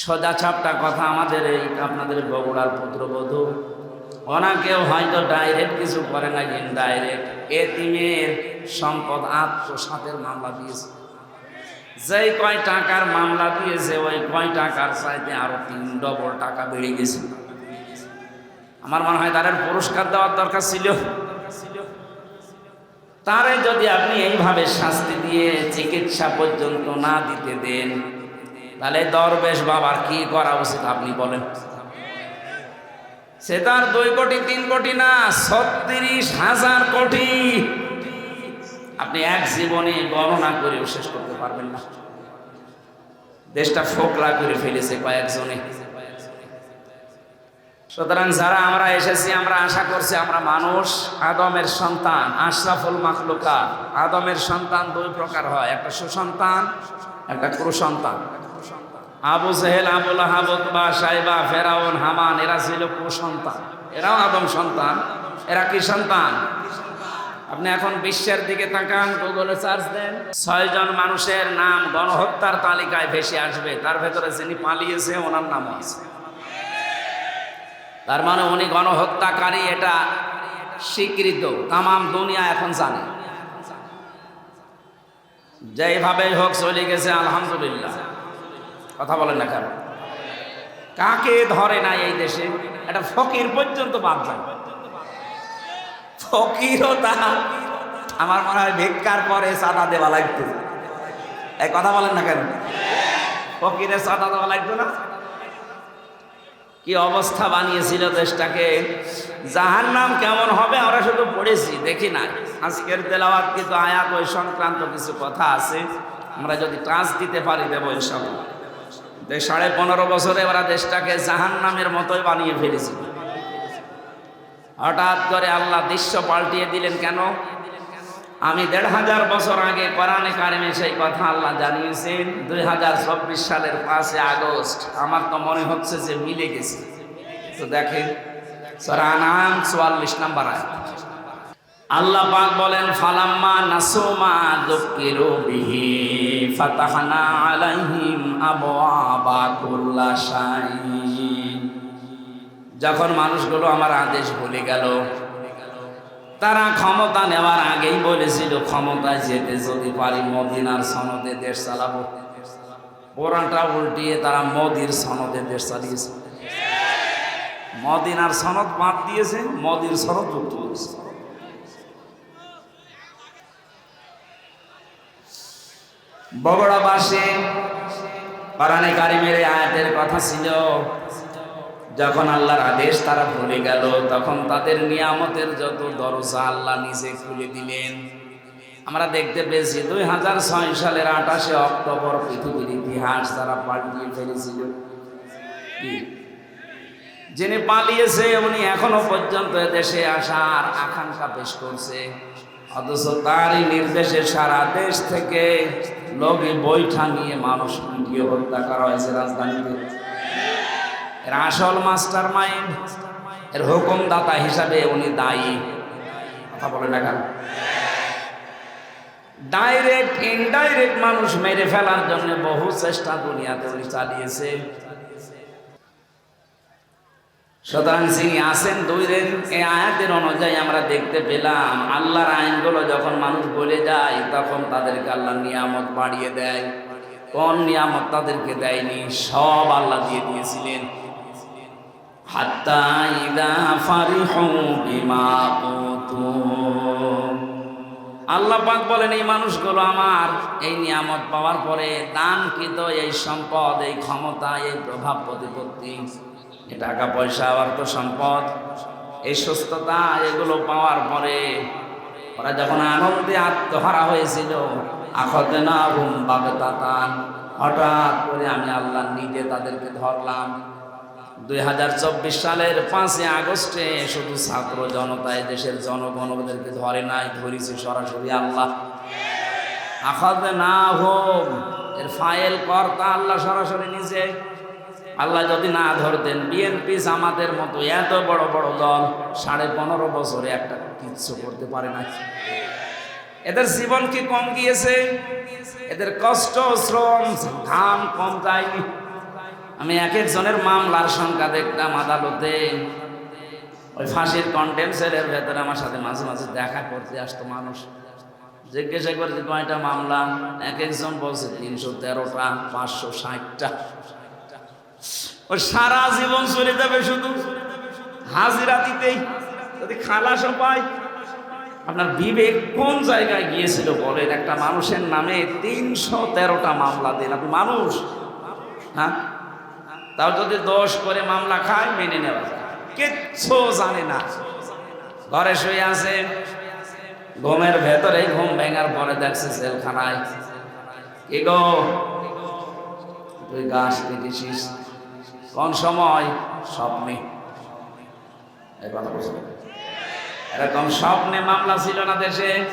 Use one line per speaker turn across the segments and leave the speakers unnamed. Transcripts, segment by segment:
সোজা ছাপটা কথা আমাদের এই আপনাদের বগুড়ার পুত্রবধূ। ওনাকেও হয়তো ডাইরেক্ট কিছু করে না ইনডাইরেক্ট এতিমের সম্পদ আত্মসাতের মামলা দিয়েছে। যেই কয় টাকার মামলা দিয়েছে, ওই কয় টাকার চাইতে আরও তিন ডবল টাকা বেড়ে গেছে। আমার মনে হয় তাদের পুরস্কার দেওয়ার দরকার ছিল। তারে যদি আপনি এইভাবে শাস্তি দিয়ে চিকিৎসা পর্যন্ত না দিতে দেন তাহলে দরবেশ বাবার কি করা উচিত আপনি বলেন। সে তার দুই কোটি, তিন কোটি না, ছত্রিশ হাজার কোটি। আপনি এক জীবনে গণনা করেও শেষ করতে পারবেন না। দেশটা ফোকলা করে ফেলেছে কয়েকজনে। সুতরাং যারা আমরা এসেছি, আমরা আশা করছি আমরা মানুষ, আদমের সন্তান, আশরাফুল মাখলুকা আদমের সন্তান দুই প্রকার হয়, একটা সুসন্তান, একটা কুসন্তান। আবু সেহেল আবুল আহাবত বা সাইবা, ফেরাউন, হামান, এরা ছিল কুসন্তান। এরাও আদম সন্তান। এরা কি সন্তান? আপনি এখন বিশ্বের দিকে তাকান, গুগলে সার্চ দেন। ছয়জন মানুষের নাম গণহত্যার তালিকায় ভেসে আসবে। তার ভেতরে যিনি পালিয়েছে, ওনার নাম আছে। তার মানে উনি গণহত্যাকারী, এটা স্বীকৃত। তামাম দুনিয়া এখন জানে। যেইভাবে হোক চলে গেছে, আলহামদুলিল্লাহ। কথা বলেন না কেন? কাকে ধরে না এই দেশে? এটা ফকির পর্যন্ত বাদ যায় ফকিরও তা। আমার মনে হয় ভিক্ষার পরে চাঁদা দেওয়া লাগতো এই কথা বলেন না কেন? ফকিরের চাঁদা দেওয়া লাগতো না? কি অবস্থা বানিয়েছিল দেশটাকে? জাহার নাম কেমন হবে আমরা শুধু পড়েছি, দেখি না আজকের তেলাওয়াত কিন্তু আয়াত, ওই সংক্রান্ত কিছু কথা আছে। আমরা যদি ট্রান্স দিতে পারি দেবো ইনশাল্লাহ দেশ সাড়ে পনেরো বছরে ওরা দেশটাকে জাহান নামের মতোই বানিয়ে ফেলেছিল হঠাৎ করে আল্লাহ দৃশ্য পাল্টিয়ে দিলেন, কেন? আমি দেড় হাজার বছর আগে কোরআনে কারিমে সেই কথা আল্লাহ জানিয়েছেন, দুই হাজার চব্বিশ সালের পাঁচে আগস্ট। আমার তো মনে হচ্ছে যে মিলে গেছে। তো দেখেন সরানাম চুয়াল্লিশ নাম্বার আয় আল্লাহ পাক বলেন, ফালাম্মা নাসুমা দুকিরু বিহি। যখন মানুষগুলো আমার আদেশ ভুলে গেল, তারা ক্ষমতা নেওয়ার আগেই বলেছিল, ক্ষমতায় যেতে যদি পারি মদিনার সনদে দেশ চালাবো। কোরআনটা উল্টিয়ে তারা মোদির সনদে দেশ চালিয়েছে। মদিনার সনদ বাদ দিয়েছে, মোদির সনদ যুক্ত করেছে বগড়াবাসে কোরআনে কারিমের আয়াতের কথা ছিল। যখন আল্লাহর আদেশ তারা ভুলে গেল, তখন তাদের নিয়ামতের যত দরজা আল্লাহ নিজে খুলে দিলেন। আমরা দেখতে পেয়েছি, দুই হাজার ছয় সালের আঠাশে অক্টোবর পৃথিবীর ইতিহাস তারা পাল্টিয়ে ফেলেছিল। যিনি পালিয়েছে, উনি এখনও পর্যন্ত দেশে আসার আকাঙ্ক্ষা পেশ করছে। অথচ তারই নির্দেশে সারা দেশ থেকে লোকে বৈঠা নিয়ে মানুষ পিটিয়ে হত্যা করা হয়েছে রাজধানীতে। এর আসল মাস্টার মাইন্ড এর হুকুমদাতা হিসাবে উনি দায়ী। কথা বলে না ডাইরেক্ট ইনডাইরেক্ট মানুষ মেরে ফেলার জন্য বহু চেষ্টা দুনিয়াতে উনি চালিয়েছে। সুতরাং যিনি আসেন দুই দিন এই আয়াতের অনুযায়ী আমরা দেখতে পেলাম, আল্লাহর আইনগুলো যখন মানুষ বলে যায়, তখন তাদেরকে আল্লাহ নিয়ামত বাড়িয়ে দেয়। কোন নিয়ামত তাদেরকে দেয়নি? সব আল্লাহ দিয়ে দিয়েছিলেন। আল্লাহ পাক বলেন, এই মানুষগুলো আমার এই নিয়ামত পাওয়ার পরে দানকৃত এই সম্পদ, এই ক্ষমতা, এই প্রভাব প্রতিপত্তি টাকা পয়সা অর্থ সম্পদ। এই সুস্থতা এগুলো পাওয়ার পরে ওরা যখন আনন্দে আত্মহারা হয়েছিল, আখতে না রুম বাগতাতান হঠাৎ করে আমি আল্লাহ নিজে তাদেরকে ধরলাম। দুই হাজার চব্বিশ সালের পাঁচই আগস্টে শুধু ছাত্র জনতায় দেশের জনগণ ওদেরকে ধরে নাই, ধরেছে সরাসরি আল্লাহ। আখাদে না হোক এর ফাইল কর্তা আল্লাহ সরাসরি নিজে আল্লাহ যদি না ধরতেন, বিএনপি জামাতের মতো এত বড় বড় দল সাড়ে পনেরো বছরে একটা কিচ্ছু করতে পারে না। এদের জীবন কি কম গিয়েছে? এদের কষ্ট, শ্রম, ঘাম কম যায়নি আমি এক একজনের মামলার সংখ্যা দেখতাম আদালতে। ওই ফাঁসির কন্টেন্ট ভেতরে আমার সাথে মাঝে মাঝে দেখা করতে আসতো মানুষ। জিজ্ঞাসা করে যে কয়টা মামলা? এক একজন বলছে, তিনশো তেরোটা, পাঁচশো ষাটটা। ও সারা জীবন চলে যাবে শুধু। হাজিরা দিতেই। যদি খালাসও পায়, আপনার বিবেক কোন জায়গায় গিয়েছিল বলেন? একটা মানুষের নামে তিনশো তেরোটা মামলা দেন। আপনি মানুষ হ্যাঁ? তাও যদি দশ করে মামলা খায়, মেনে নেওয়া কিচ্ছু জানে না। ঘরে শুয়ে আছে, ঘুমের ভেতরে ঘুম ভেঙার পরে দেখছে জেলখানায়। কি গো, তুই গাছ দেখেছিস কোন সময়? স্বপ্নে। এরকম স্বপ্নে মামলা ছিল না দেশে।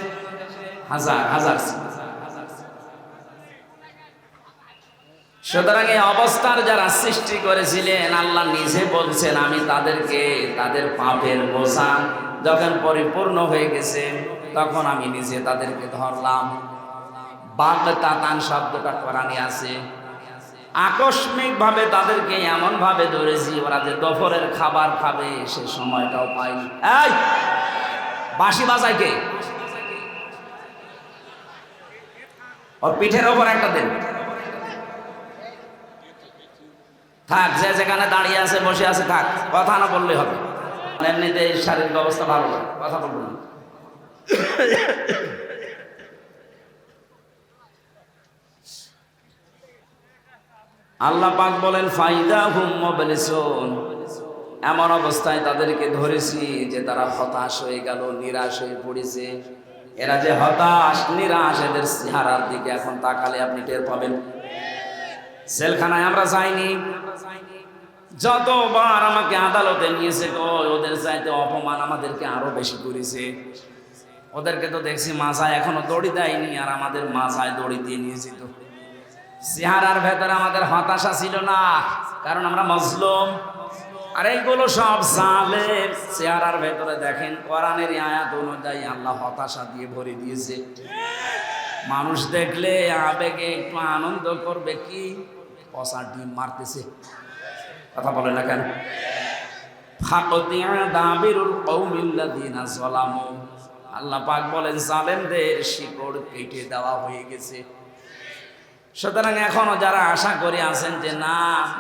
হাজার হাজার। সুতরাং এই অবস্থার যারা সৃষ্টি করেছিলেন, আল্লাহ নিজে বলছেন, আমি তাদেরকে, তাদের পাপের বোঝা যখন পরিপূর্ণ হয়ে গেছে, তখন আমি নিজে তাদেরকে ধরলাম। বাদ তাতান শব্দটা কোরআনে আছে। আকস্মিক ভাবে তাদেরকে এমন ভাবে ধরেছি, ওরা যে দুপুরের খাবার খাবে, সে সময়টাও পাইনি এই, বাঁশি বাজায় কে? ওর পিঠের ওপর একটা দেন। থাক, যে যেখানে দাঁড়িয়ে আছে, বসে আছে, থাক, কথা না বললে হবে। এমনিতে শারীরিক অবস্থা ভালো কথা বলব আল্লাহ পাক বলেন ফাইদা হুম এমন অবস্থায় তাদেরকে ধরেছি যে তারা হতাশ হয়ে গেল, নিরাশ হয়ে পড়েছে। এরা যে হতাশ, নিরাশ, এদের চেহারার দিকে এখন তাকালে আপনি টের পাবেন। সেলখানায় আমরা যাইনি। যতবার আমাকে আদালতে নিয়েছে ওদের চাইতে অপমান আমাদেরকে আরও বেশি করেছে। ওদেরকে তো দেখছি মাথায় এখনও দড়ি দেয়নি, আর আমাদের মাথায় দড়ি দিয়ে নিয়েছি তো চেহারার ভেতরে আমাদের হতাশা ছিল না, কারণ আমরা মজলুম। আর এইগুলো সব সালে চেহারার ভেতরে দেখেন, কোরআনের আয়াত অনুযায়ী আল্লাহ হতাশা দিয়ে ভরে দিয়েছে। মানুষ দেখলে আবেগে একটু আনন্দ করবে, কি? পচা ডিম মারতেছে। কথা বলে না কেন? আল্লাহ পাক বলেন, জালেমদের শিকড় কেটে দেওয়া হয়ে গেছে। সুতরাং এখনও যারা আশা করে আছেন যে না,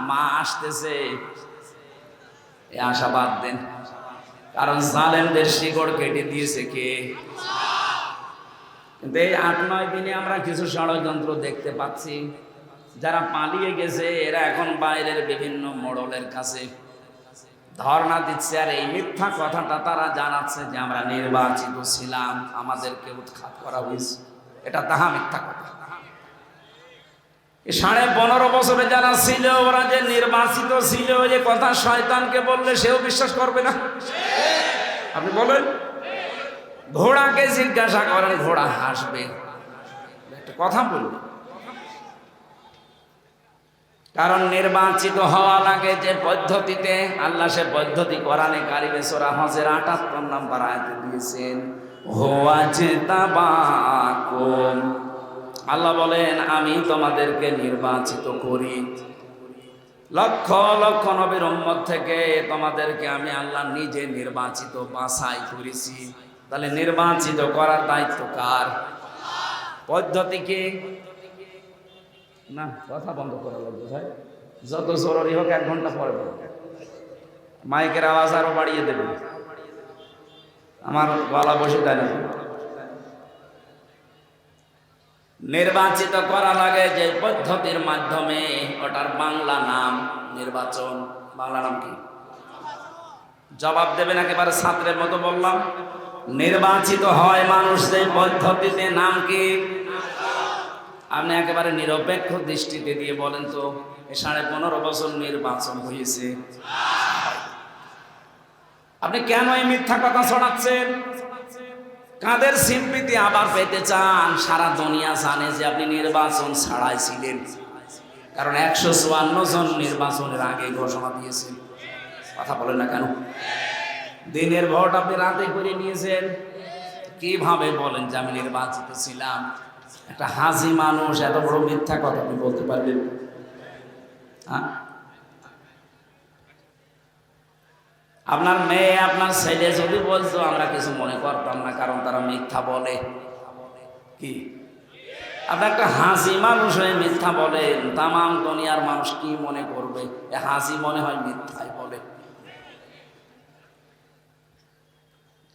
মা আসতেছে আশা বাদ দেন। কারণ জালেমদের শিকড় কেটে দিয়েছে কে? কিন্তু এই আট, নয় দিনে আমরা কিছু ষড়যন্ত্র দেখতে পাচ্ছি। যারা পালিয়ে গেছে, এরা এখন বাইরের বিভিন্ন মোড়লের কাছে। ধর্ণা দিচ্ছে, আর এই মিথ্যা কথাটা তারা জানাচ্ছে যে আমরা নির্বাচিত ছিলাম, আমাদেরকে উৎখাত করা হয়েছে। এটা তাহা মিথ্যা কথা। সাড়ে পনেরো বছরে যারা ছিল, ওরা যে নির্বাচিত ছিল, যে কথা শয়তানকে বললে সেও বিশ্বাস করবে না। আপনি বলেন? ঘোড়াকে জিজ্ঞাসা করেন, ঘোড়া হাসবে। একটা কথা বলবে কারণ নির্বাচিত হওয়া লাগে যে পদ্ধতিতে, আল্লাহ সে পদ্ধতি কোরআনে কারিমে সোরা হজের আটাত্তর নম্বর আয়াতে দিয়েছেন, হোয়া যে তাবাকুম আল্লাহ বলেন, আমি তোমাদেরকে নির্বাচিত করি। লক্ষ লক্ষ নবীর উম্মত থেকে তোমাদেরকে আমি আল্লাহ নিজে নির্বাচিত, বাছাই করেছি। তাহলে নির্বাচিত করার দায়িত্ব কার? পদ্ধতি কি? না, কথা বন্ধ করা লাগবে ভাই। যত জরুরি হোক, এক ঘণ্টা পরে। মাইকের আওয়াজ আরও বাড়িয়ে দেবে। আমার গলা বসে দেয় না। নির্বাচিত করা লাগে যে পদ্ধতির মাধ্যমে ওটার বাংলা নাম নির্বাচন। বাংলা নাম কি? জবাব দেবেন একেবারে ছাত্রের মতো বললাম। নির্বাচিত হয় মানুষ যে পদ্ধতিতে নাম কি? আপনি একেবারে নিরপেক্ষ দৃষ্টিতে দিয়ে বলেন তো সাড়ে পনেরো বছর নির্বাচন হয়েছে। আপনি কেন এই মিথ্যা কথা ছড়াচ্ছেন কাদের সিম্পিতি আবার পেতে চান? সারা দুনিয়া জানে যে আপনি নির্বাচন ছাড়াই ছিলেন কারণ একশো চুয়ান্ন জন নির্বাচনের আগে ঘোষণা দিয়েছেন। কথা বলেন না কেন? দিনের ভোট আপনি রাতে করে নিয়েছেন। কীভাবে বলেন যে আমি নির্বাচিত ছিলাম? একটা হাজি মানুষ, এত বড় মিথ্যা কথা আপনি বলতে পারবেন হ্যাঁ? আপনার মেয়ে, আপনার ছেলে যদি বলতো, আমরা কিছু মনে করতাম না, কারণ তারা মিথ্যা বলে। কি? আপনি একটা হাসি মানুষ হয়ে মিথ্যা বলেন তামাম দুনিয়ার মানুষ কি মনে করবে? হাসি মনে হয় মিথ্যাই বলে।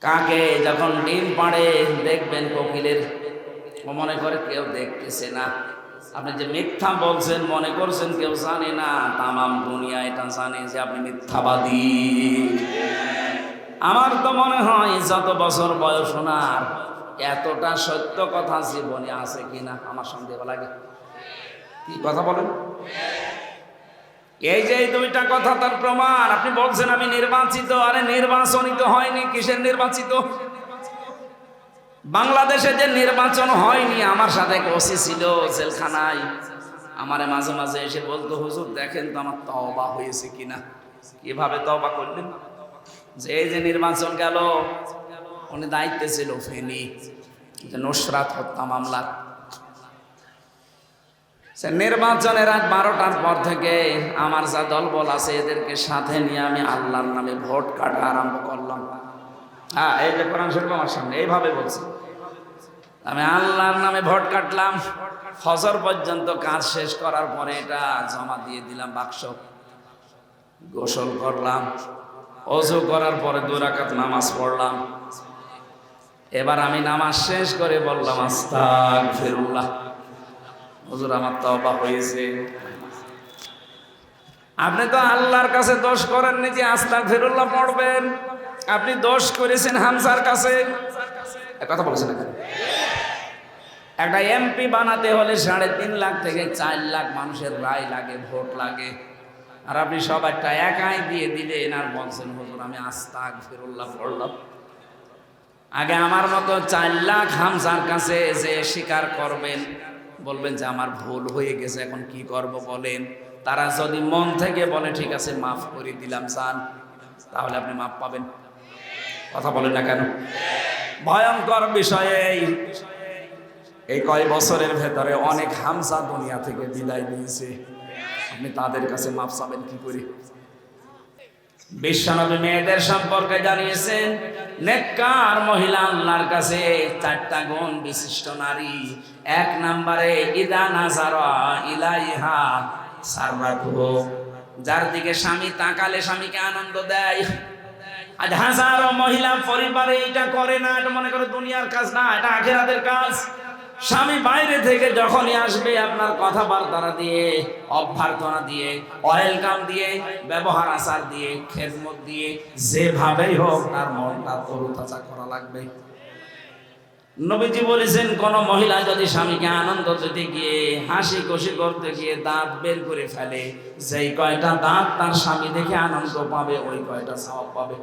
কাকে যখন ডিম পাড়ে দেখবেন কোকিলের, ও মনে করে কেউ দেখতেছে না। আপনি যে মিথ্যা বলছেন, মনে করছেন কেউ জানে না, তামাম দুনিয়া এটা জানে যে আপনি মিথ্যাবাদী। আমার তো মনে হয় যত বছর বয়স ওনার, এতটা সত্য কথা জীবনে আছে কিনা আমার সন্দেহ লাগে। কি কথা বলেন? এই যে দুইটা কথা তার প্রমাণ, আপনি বলছেন আমি নির্বাচিত, আরে নির্বাচনিত হয়নি, কিসের নির্বাচিত? বাংলাদেশে যে নির্বাচন হয়নি, আমার সাথে এক ছিল জেলখানায়। আমারে মাঝে মাঝে এসে বলতো, হুজুর, দেখেন তো আমার তওবা হয়েছে কিনা। কীভাবে তওবা করলেন? যে এই যে নির্বাচন গেল, উনি দায়িত্বে ছিল ফেনি। যে নুসরাত হত্যা মামলার সে নির্বাচনের রাত বারোটার পর থেকে আমার যা দলবল আছে, এদেরকে সাথে নিয়ে আমি আল্লাহর নামে ভোট কাটা আরম্ভ করলাম। হ্যাঁ এই যে কোরআন শরীফ আমার সামনে, এইভাবে বলছি। আমি আল্লাহর নামে ভোট কাটলাম, ফজর পর্যন্ত কাজ শেষ করার পরে এটা জমা দিয়ে দিলাম, বাক্স গোসল করলাম, অজু করার পরে দু রাকাত নামাজ পড়লাম। এবার আমি নামাজ শেষ করে বললাম আস্তাক ফিরুল্লাহ হুজুর, আমার তওবা হয়েছে। আপনি তো আল্লাহর কাছে দোষ করেননি যে আস্তাক ফিরুল্লাহ পড়বেন। আপনি দোষ করেছেন হামসার কাছে। কথা বলেছেন একটা এমপি বানাতে হলে সাড়ে তিন লাখ থেকে চার লাখ মানুষের রায় লাগে, ভোট লাগে। আর আপনি সবাইটা একাই দিয়ে দিলে আর বলছেন, হুজুর, আমি আস্তাক ফিরুল্লাহ পড়লাম। আগে আমার মতো চার লাখ হামসার কাছে যে স্বীকার করবেন, বলবেন যে আমার ভুল হয়ে গেছে, এখন কি করব বলেন। তারা যদি মন থেকে বলে, ঠিক আছে, মাফ করে দিলাম চান তাহলে আপনি মাফ পাবেন। কথা বলেন না কেন? ভয়ঙ্কর বিষয়ে এই- কয় বছরের ভেতরে অনেক হামসা দুনিয়া থেকে বিদায় নিয়েছে। আপনি তাদের কাছে মাফ চাবেন কি করে? বিশ্বনবী মেয়েদের সম্পর্কে জানিয়েছেন, নেককার মহিলা আল্লাহর কাছে চারটা গুণ বিশিষ্ট নারী। এক নম্বরে, ইদা নাজারা ইলাইহা সাররাতুহু যার দিকে স্বামী তাকালে স্বামীকে আনন্দ দেয়। আজ হাজারো মহিলা পরিবারে এটা করে না, এটা মনে করে দুনিয়ার কাজ না, এটা আখেরাতের কাজ। স্বামী বাইরে থেকে যখনই আসবে আপনার কথাবার্তা দিয়ে, অভ্যর্থনা দিয়ে, ওয়েলকাম দিয়ে, ব্যবহার আচার দিয়ে, খেদমত দিয়ে, যেভাবেই হোক তার মনটা তরুতাজা করা লাগবে। নবীজি বলেছেন, কোন মহিলা যদি স্বামীকে আনন্দ দিতে গিয়ে, হাসি খুশি করতে গিয়ে দাঁত বের করে ফেলে, যেই কয়টা দাঁত তার স্বামী দেখে আনন্দ পাবে, ওই কয়টা সওয়াব পাবে।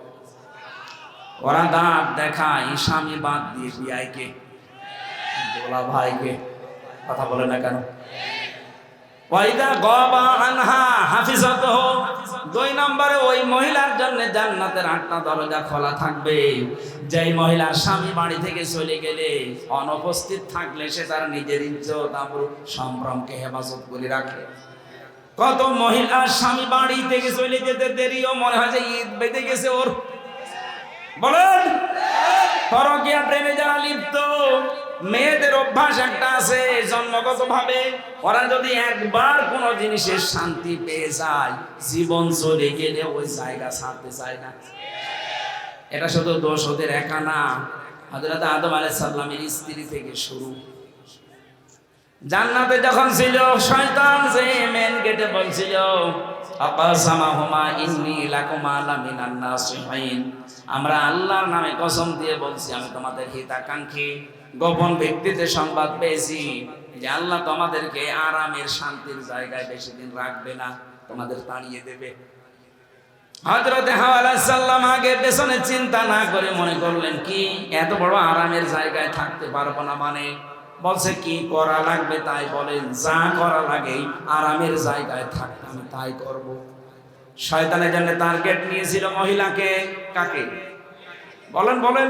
ওরা দাঁত দেখায়, স্বামী বাদ দিয়ে বিয়াইকে দোলা ভাইকে কথা বলে না কেন? ওয়াইদা গবা আনহা হাফিজত দুই নম্বরে ওই মহিলার জন্য জান্নাতের আটটা দরজা খোলা থাকবে। যেই মহিলার স্বামী বাড়ি থেকে চলে গেলে অনুপস্থিত থাকলে সে তার নিজের ইজ্জত আবরু সম্ভ্রমকে হেফাজত করে রাখে। কত মহিলার স্বামী বাড়ি থেকে চলে যেতে দেরিও মনে হয় যে ঈদ বেঁধে গেছে ওর। বলেন! পরকিয়া প্রেমে যারা লিপ্ত, মেয়েদের অভ্যাস একটা আছে জন্মগত ভাবে ওরা যদি একবার কোনো জিনিসের শান্তি পেয়ে যায়, জীবন চলে গেলে ওই জায়গা ছাড়তে চায় না। এটা শুধু দোষ ওদের একা না হজরত আদম আলাইহিস সালামের স্ত্রী থেকে শুরু। জান্নাতে যখন ছিল, শয়তান যে মেন গেটে বলছিল আকাসামাহুমা ইন্নী লাকুমা লামিনান নাসিহিন। আমরা আল্লাহর নামে কসম দিয়ে বলছি, আমি তোমাদের হিতাকাঙ্ক্ষী। গোপন ভিত্তিতে সংবাদ পেয়েছি যে আল্লাহ তোমাদেরকে আরামের শান্তির জায়গায় বেশি দিন রাখবে না, তোমাদের তাড়িয়ে দেবে। হজরতে হাওয়ালাম আগে পেছনে চিন্তা না করে মনে করলেন, কি এত বড় আরামের জায়গায় থাকতে পারব না মানে? বলছে, কি করা লাগবে? তাই বলেন, যা করা লাগে, আরামের জায়গায় থাকতে আমি তাই করব। শয়তানের জন্য টার্গেট নিয়েছিল মহিলাকে কাকে? বলেন বলেন।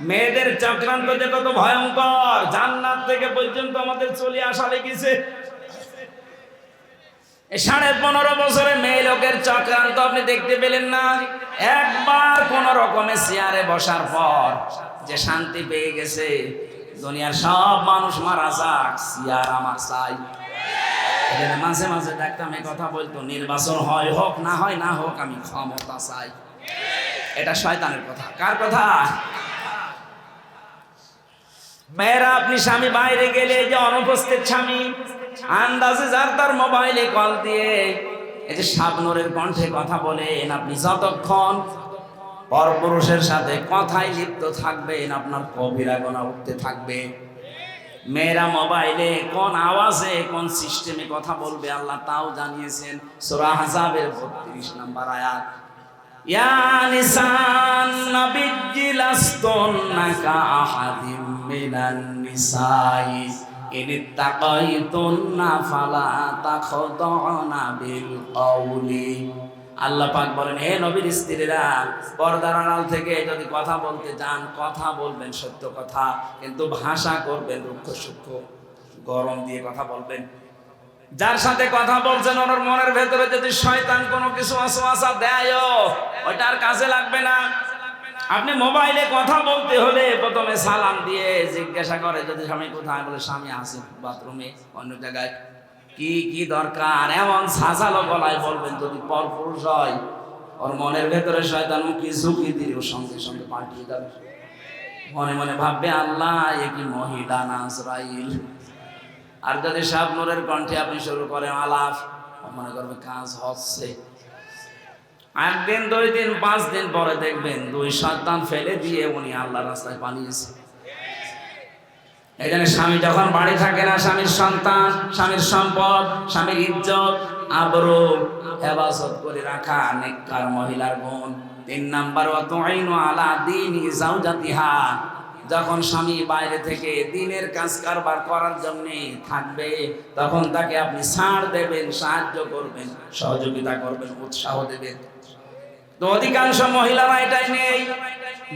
মেয়েদের চক্রান্ত যে কত ভয়ঙ্কর, জান্নাত থেকে পর্যন্ত আমাদের চলে আসা লেগেছে। সাড়ে পনেরো বছরে মেয়ে লোকের চক্রান্ত আপনি দেখতে পেলেন না? একবার কোন রকমের চেয়ারে বসার পর যে শান্তি পেয়ে গেছে দুনিয়ার সব মানুষ মারা যাক চেয়ার আমার চাই। মাঝে মাঝে দেখতাম এই কথা বলতো, নির্বাচন হয় হোক না হয় না হোক, আমি ক্ষমতা চাই। এটা শয়তানের কথা। কার কথা? মেয়েরা, আপনি স্বামী বাইরে গেলে যে অনুপস্থিত স্বামী, আন্দাজে যার তার মোবাইলে কল দিয়ে এই যে শাবনুরের কণ্ঠে কথা বলেন, আপনি যতক্ষণ পরপুরুষের সাথে কথায় লিপ্ত থাকবেন আপনার কবিরা গোনা উঠতে থাকবে। মেয়েরা মোবাইলে কোন আওয়াজে, কোন সিস্টেমে কথা বলবে, আল্লাহ তাও জানিয়েছেন। সূরা হাজাবের 32 নাম্বার আয়াত ফালা আল্লাহ পাক বলেন, হে নবীর স্ত্রীরা, পর্দার আড়াল থেকে যদি কথা বলতে চান, কথা বলবেন সত্য কথা, কিন্তু ভাষা করবেন রুক্ষ সূক্ষ্ম, গরম দিয়ে কথা বলবেন। যার সাথে কথা বলছেন, ওনার মনের ভেতরে যদি শয়তান কোনো কিছু আসওয়াসা দেয় ওইটা আর কাজে লাগবে না। আপনি মোবাইলে কথা বলতে হলে প্রথমে সালাম দিয়ে জিজ্ঞাসা করে, যদি স্বামী কোথায়? বলে, স্বামী আছে বাথরুমে, অন্য জায়গায়। কি কি দরকার? এমন সাজালো গলায় বলবেন, যদি পর পুরুষ হয়, ওর মনের ভেতরে শয়তান মুখী ঝুঁকি দিয়ে ওর সঙ্গে সঙ্গে পাল্টিয়ে দেবে। মনে মনে ভাববে, আল্লাহ, এ কি মহিলা না ইসরাইল আর যদি শাবনুরের কণ্ঠে আপনি শুরু করেন, আলাপ মনে করবে কাজ হচ্ছে। একদিন, দুই দিন, পাঁচ দিন পরে দেখবেন, দুই সন্তান ফেলে দিয়ে উনি আল্লাহ রাস্তায় পালিয়েছে। এই জন্য স্বামী যখন বাড়ি থাকে না, স্বামীর সন্তান, স্বামীর সম্পদ, স্বামীর ইজ্জত, আবরু হেফাজত করে রাখা নেককার মহিলার গুণ। তিন নাম্বার অতআইনু আলা দিনি জাওজাতিহা যখন স্বামী বাইরে থেকে দিনের কাজ কারবার করার জন্য থাকবে, তখন তাকে আপনি ছাড় দেবেন, সাহায্য করবেন, সহযোগিতা করবেন, উৎসাহ দেবেন। তো অধিকাংশ মহিলারা এটাই নেই।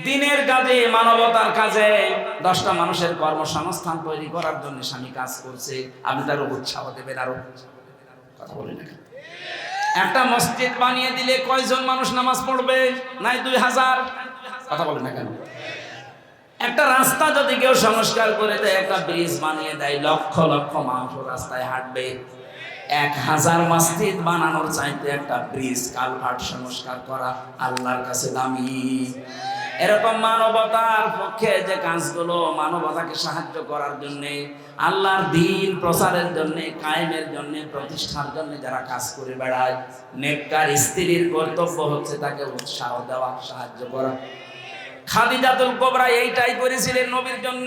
দিনের কাজে, মানবতার কাজে। দশটা মানুষের কর্মসংস্থান তৈরি করার জন্য স্বামী কাজ করছে। আপনি তার উৎসাহ দেবেন আরও। কথা বলি না একটা মসজিদ বানিয়ে দিলে কয়জন মানুষ নামাজ পড়বে? নাই দুই হাজার। কথা বলে না কেন? একটা রাস্তা যদি কেউ সংস্কার করে দেয়, একটা ব্রিজ বানিয়ে দেয়, লক্ষ লক্ষ মানুষ রাস্তায় হাঁটবে। এক হাজার মসজিদ বানানোর চাইতে একটা ব্রিজ, কালভার্ট সংস্কার করা আল্লাহর কাছে দামি। এরকম মানবতার পক্ষে যে কাজগুলো মানবতাকে সাহায্য করার জন্য, আল্লাহর দিন প্রচারের জন্য, কায়েমের জন্য, প্রতিষ্ঠার জন্য যারা কাজ করে বেড়ায়, নেককার স্ত্রীর কর্তব্য হচ্ছে তাকে উৎসাহ দেওয়া, সাহায্য করা। খাদিজাতুল কোবরা এইটাই করেছিলেন নবীর জন্য।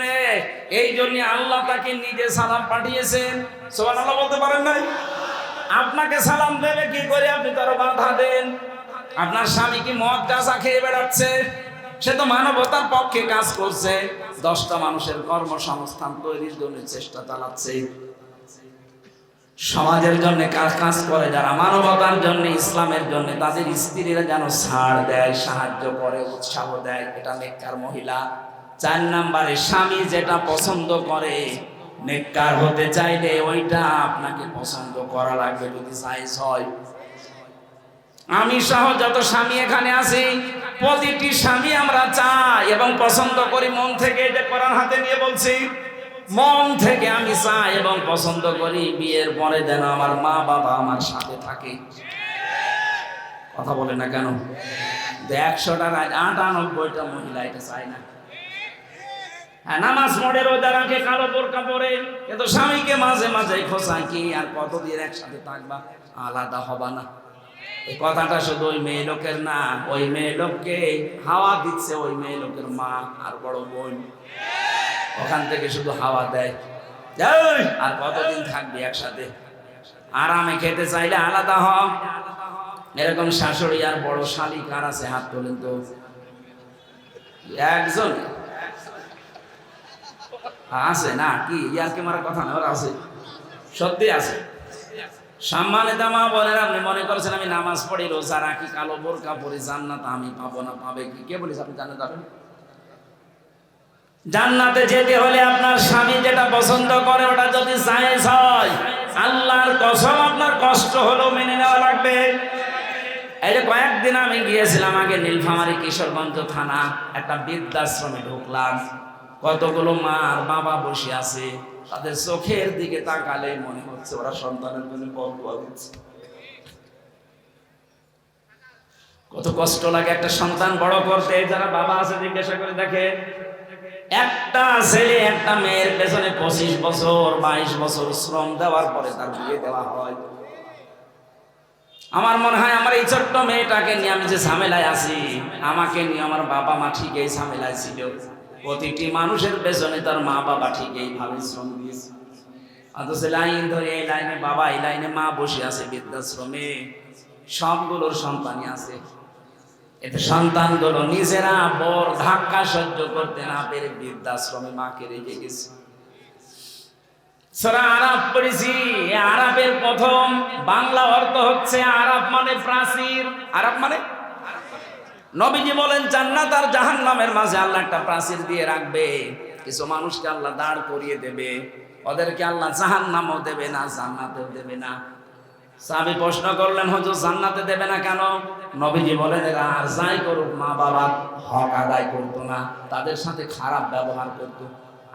এই জন্য আল্লাহ তাকে নিজে সালাম পাঠিয়েছেন। সুবহানাল্লাহ বলতে পারেন নাই? আপনাকে সালাম দেবে কি করে? আপনি তার বাধা দেন। আপনার স্বামী কি মদ গাঁজা খেয়ে বেড়াচ্ছে? সে তো মানবতার পক্ষে কাজ করছে। দশটা মানুষের কর্মসংস্থান তৈরির জন্য চেষ্টা চালাচ্ছে। সমাজের জন্য কাজ কাজ করে যারা মানবতার জন্য, ইসলামের জন্য, তাদের স্ত্রীরা যেন ছাড় দেয়, সাহায্য করে, উৎসাহ দেয়। এটা নেককার মহিলা। চার নাম্বারে, স্বামী যেটা পছন্দ করে, নেককার হতে চাইলে ওইটা আপনাকে পছন্দ করা লাগবে। যদি সাইজ হয় আমি সহ যত স্বামী এখানে আছি, প্রতিটি স্বামী আমরা চাই এবং পছন্দ করি। মন থেকে এটা করার হাতে নিয়ে বলছি, মন থেকে আমি চাই এবং পছন্দ করি, বিয়ের পরে যেন আমার মা বাবা আমার সাথে থাকে। কথা বলে না কেন? একশোটার আটানব্বইটা মহিলা এটা চায় না। হ্যাঁ কালো স্বামীকে মাঝে মাঝে কি আর কতদিন একসাথে থাকবা? আলাদা হবা না। কথাটা শুধু ওই মেয়ে লোকের না, ওই মেয়ে লোককে হাওয়া দিচ্ছে ওই মেয়ে লোকের মা আর বড় বোন। ওখান থেকে শুধু হাওয়া দেয়। আর কতদিন থাকবি একসাথে? আরামে খেতে চাইলে আলাদা হ এরকম শাশুড়ি আর বড় শালি কার আছে? হাত তোলেন তো। একজন। আছে না? কি? ইয়ার কি মারা কথা না, ওরা আছে। সত্যি আছে। সম্মানিত মা বলেন আপনি মনে করছেন আমি নামাজ পড়ি, রোজা রাখি, কালো বোরকা পরি, জান্নাত আমি পাবো না, পাবে কি? কে বলিস আপনি জান্নাত পাবেন? জান্নাতে যেতে হলে আপনার স্বামী যেটা পছন্দ করে, ওটা যদি জায়েজ হয়, আল্লাহর কসম আপনার কষ্ট হলেও মেনে নেওয়া লাগবে। এই যে কয়েকদিন আমি গিয়েছিলাম আগে নীলফামারী কিশোরগঞ্জ থানা, একটা বৃদ্ধাশ্রমে ঢুকলাম। কতগুলো মা আর বাবা বসে আছে। তাদের চোখের দিকে তাকালে মনে হচ্ছে ওরা সন্তানের জন্য বদুয়া দিচ্ছে কত কষ্ট লাগে একটা সন্তান বড় করতে, যারা বাবা আছে জিজ্ঞাসা করে দেখে, একটা ছেলে, একটা মেয়ের পেছনে পঁচিশ বছর, বাইশ বছর শ্রম দেওয়ার পরে তার বিয়ে দেওয়া হয়। আমার মনে হয় আমার এই ছোট্ট মেয়েটাকে নিয়ে আমি যে ঝামেলায় আছি, আমাকে নিয়ে আমার বাবা মা ঠিক এই ঝামেলায় ছিল। প্রতিটি মানুষের পেছনে তার মা বাবা ঠিক এইভাবে শ্রম দিয়েছে। অথচ লাইন ধরে এই লাইনে বাবা, এই লাইনে মা বসে আছে বৃদ্ধাশ্রমে। সবগুলোর সন্তানই আছে। এতে সন্তানগুলো নিজেরা বর ধাক্কা সহ্য করতে না পেরে বৃদ্ধাশ্রমে মাকে রেখে গেছে। আরব পড়েছি আরবের প্রথম বাংলা অর্থ হচ্ছে আরব মানে প্রাচীর। আরব মানে নবীজি বলেন, জান্নাত আর জাহান্নামের মাঝে আল্লাহ একটা প্রাচীর দিয়ে রাখবে। কিছু মানুষকে আল্লাহ দাঁড় করিয়ে দেবে। ওদেরকে আল্লাহ জাহান্নামও দেবে না, জান্নাতেও দেবে না। সাহাবী প্রশ্ন করলেন হয়তো জান্নাতে দেবে না কেন? নবীজি বলেন, এরা আর যাই করুক, মা বাবার হক আদায় করতো না। তাদের সাথে খারাপ ব্যবহার করতো।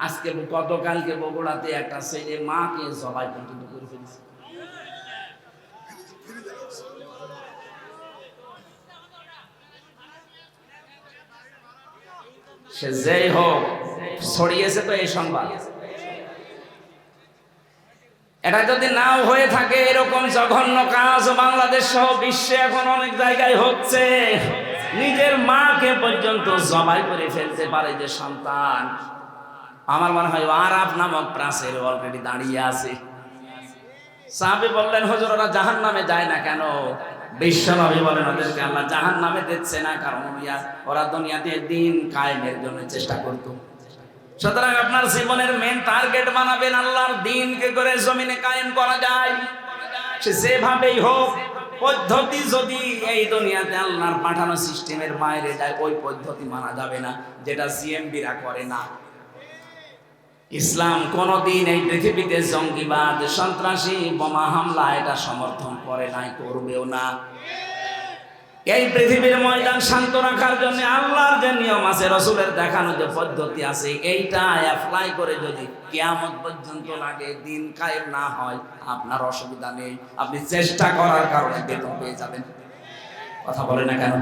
আজকে গতকালকে বগুড়াতে একটা ছেলে মাকে সবাই পর্যন্ত করে ফেলছে সে যেই হোক, ছড়িয়েছে তো এই সংবাদ। এটা যদি নাও হয়ে থাকে, এরকম জঘন্য কাজ বাংলাদেশ সহ বিশ্বে এখন অনেক জায়গায় হচ্ছে। নিজের মাকে পর্যন্ত জবাই করে ফেলতে পারে যে সন্তান। আমার মনে হয় আরাব নামক প্রাচীর অলরেডি দাঁড়িয়ে আছে। সাহাবি বললেন, হজর, ওরা জাহান নামে যায় না কেন? বিশ্বনবী বলেন, ওদেরকে আল্লাহ জাহান নামে দিচ্ছে না, কারণ ওরা- দুনিয়াতে দিন কায়েমের জন্য চেষ্টা করতো। সুতরাং আপনার জীবনের মেন টার্গেট বানাবেন আল্লাহর দিনকে করে জমিনে কায়েম করা যায়। সে যেভাবেই হোক, পদ্ধতি যদি এই দুনিয়াতে আল্লাহর পাঠানো সিস্টেমের বাইরে যায়, ওই পদ্ধতি মানা যাবে না, যেটা সিএমবিরা করে না। ইসলাম কোনদিন এই পৃথিবীতে জঙ্গিবাদ, সন্ত্রাসী, বোমা হামলা, এটা সমর্থন করে নাই, করবেও না। এই পৃথিবীর ময়দান শান্ত রাখার জন্য আল্লাহর যে নিয়ম আছে, রসুলের দেখানো যে পদ্ধতি আছে, এইটা অ্যাপ্লাই করে যদি কেয়ামত পর্যন্ত লাগে, দিন কায়েম না হয়, আপনার অসুবিধা নেই। আপনি চেষ্টা করার কারণে বেতন পেয়ে যাবেন। কথা বলে না কেন?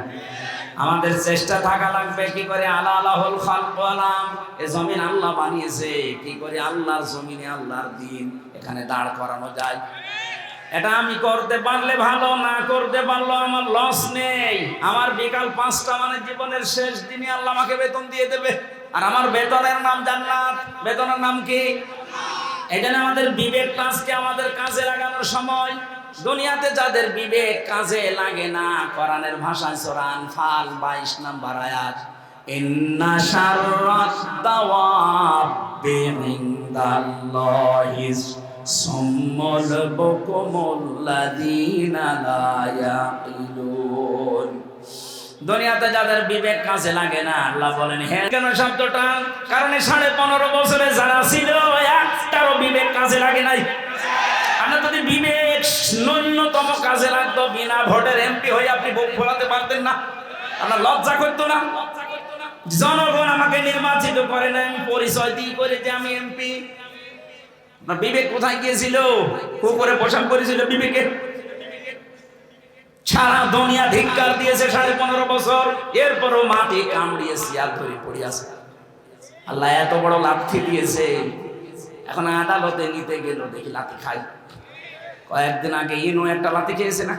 আমাদের চেষ্টা থাকা লাগবে, কি করে আল্লাহ আল্লাহুল খালক আলাম এ জমিন আল্লাহ বানিয়েছে, কি করে আল্লাহর জমিনে আল্লাহর দিন এখানে দাঁড় করানো যায়? এটা আমি করতে পারলে ভালো, না করতে পারল আমার লস নেই। আমার বিকাল পাঁচটা মানে জীবনের শেষ দিনে আল্লাহ আমাকে বেতন দিয়ে দেবে। আর আমার বেতনের নাম জান্নাত। বেতনের নাম কি? এখানে আমাদের বিবেক আজকে আমাদের কাজে লাগানোর সময় দুনিয়াতে যাদের বিবেক কাজে লাগে না, কোরআনের ভাষায় সরান ফাল বাইশ নাম্বার আয়াত, ইন্না শাররাত দাওয়াবি ইনদাল্লাহিস সুম্মুল বুকুমুল্লাযীনা লা ইয়াকিলুন. দুনিয়াতে যাদের বিবেক কাজে লাগে না, আল্লাহ বলেন হ্যাঁ কেন শব্দটা? কারণ সাড়ে পনেরো বছরে যারা ছিল, একটারও বিবেক কাজে লাগে নাই। যদি বিবেক ন্যূনতম কাজে লাগতো, বিনা ভোটের এমপি হয়ে আপনি বুক ফোলাতে পারতেন না। আপনার লজ্জা করতো না? জনগণ আমাকে নির্বাচিত করে না আমি পরিচয় দিই করে যে আমি এমপি। আপনার বিবেক কোথায় গিয়েছিল? কুকুরে পোশাক করেছিল বিবেকের সারা দুনিয়া ধিক্কার দিয়েছে সাড়ে পনেরো বছর। এরপরও মাটি কামড়িয়ে শিয়াল ধরে পড়িয়াছে আল্লাহ এত বড় লাথি দিয়েছে। এখন আদালতে নিতে গেল দেখি লাথি খাই কয়েকদিন আগে ইনু একটা লাথি খেয়েছে না?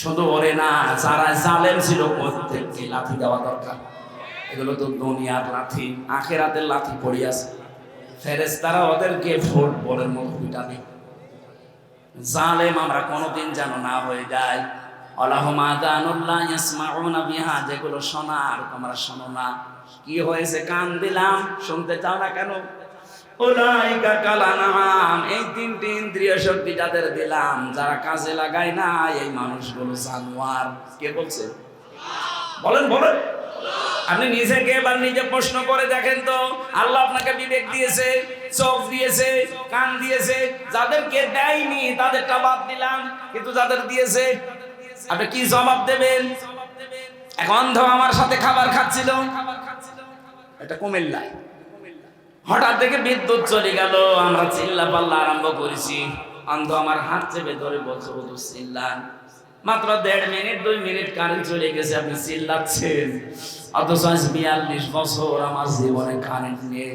শুধু ওরে না, যারা জালেম ছিল প্রত্যেককে লাথি দেওয়া দরকার। এগুলো তো দুনিয়ার লাথি আখেরাতের লাথি পড়িয়াছে ফেরেস্তারা ওদেরকে ফুটবলের মতো পিটাবে। জালেম আমরা কোনোদিন যেন না হয়ে যায় যেগুলো শোনার তোমরা শোনো না। কি হয়েছে? কান দিলাম, শুনতে চাও না কেন? উলাইকা কালানাম এই তিনটি ইন্দ্রিয় শক্তি যাদের দিলাম, যারা কাজে লাগায় না, এই মানুষগুলো জানোয়ার। কে বলছে? বলেন বলেন। আপনি নিজেকে এবার নিজে প্রশ্ন করে দেখেন তো। আল্লাহ আপনাকে বিবেক দিয়েছে, চোখ দিয়েছে, কান দিয়েছে। যাদেরকে দেয়নি, তাদেরটা বাদ দিলাম, কিন্তু যাদের দিয়েছে, আপনি কি জবাব দেবেন? এক অন্ধ আমার সাথে খাবার খাচ্ছিল। এটা কুমিল্লায়। হঠাৎ থেকে বিদ্যুৎ চলে গেল, আমরা চিল্লা পাল্লা আরম্ভ করেছি। অন্ধ আমার হাত চেপে ধরে বলছে বধু চিল্লান মাত্র দেড় মিনিট, দুই মিনিট কারেন্ট চলে গেছে, আপনি চিল্লাচ্ছেন। অথচ আজ বিয়াল্লিশ বছর আমার জীবনে কারেন্ট নেই।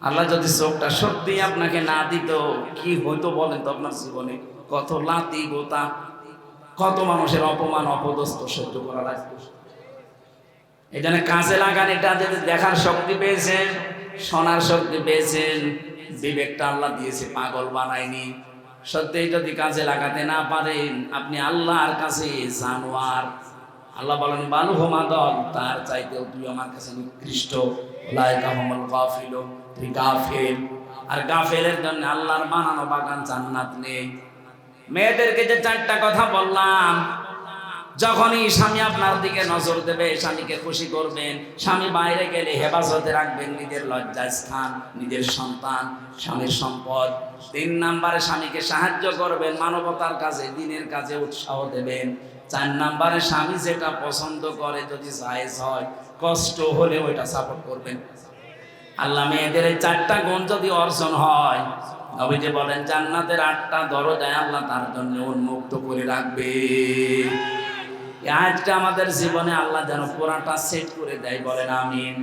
আল্লাহ যদি চোখটা সত্যি আপনাকে না দিত, কি হইতো বলেন তো আপনার জীবনে? কত লাতি গোতা, কত মানুষের অপমান, অপদস্থ সহ্য করা লাগতো। এই জন্য লাগান, এটা যদি দেখার শক্তি পেয়েছেন, শোনার শক্তি পেয়েছেন, বিবেকটা আল্লাহ দিয়েছে, পাগল বানায়নি। সত্যি যদি কাজে লাগাতে না পারেন, আপনি আল্লাহর কাছে জানোয়ার। আল্লাহ বলেন বালু হোমা দল তার চাইতেও তুই আমার কাছে নিকৃষ্ট। গাফিল, তুই গাফেল। আর গাফেলের জন্য আল্লাহর বানানো বাগান জান্নাত নেই। মেয়েদেরকে যে চারটা কথা বললাম যখনই স্বামী আপনার দিকে নজর দেবে, স্বামীকে খুশি করবেন, স্বামী বাইরে গেলে হেফাজতে রাখবেন নিজের লজ্জা স্থান নিজের সন্তান, স্বামীর সম্পদ। তিন নাম্বারে স্বামীকে সাহায্য করবেন, মানবতার কাজে, দিনের কাজে উৎসাহ দেবেন। চার নাম্বারে স্বামী যেটা পছন্দ করে, যদি জায়েজ হয়, কষ্ট হলে ওইটা সাপোর্ট করবেন। আল্লাহ মেয়েদের এই চারটা গুণ যদি অর্জন হয়, নবীজি বলেন, জান্নাতের আটটা দরজায় আল্লাহ তার জন্য উন্মুক্ত করে রাখবে। আজটা আমাদের জীবনে আল্লাহ যেন পুরাটা সেট করে দেয় বলেন আমিন।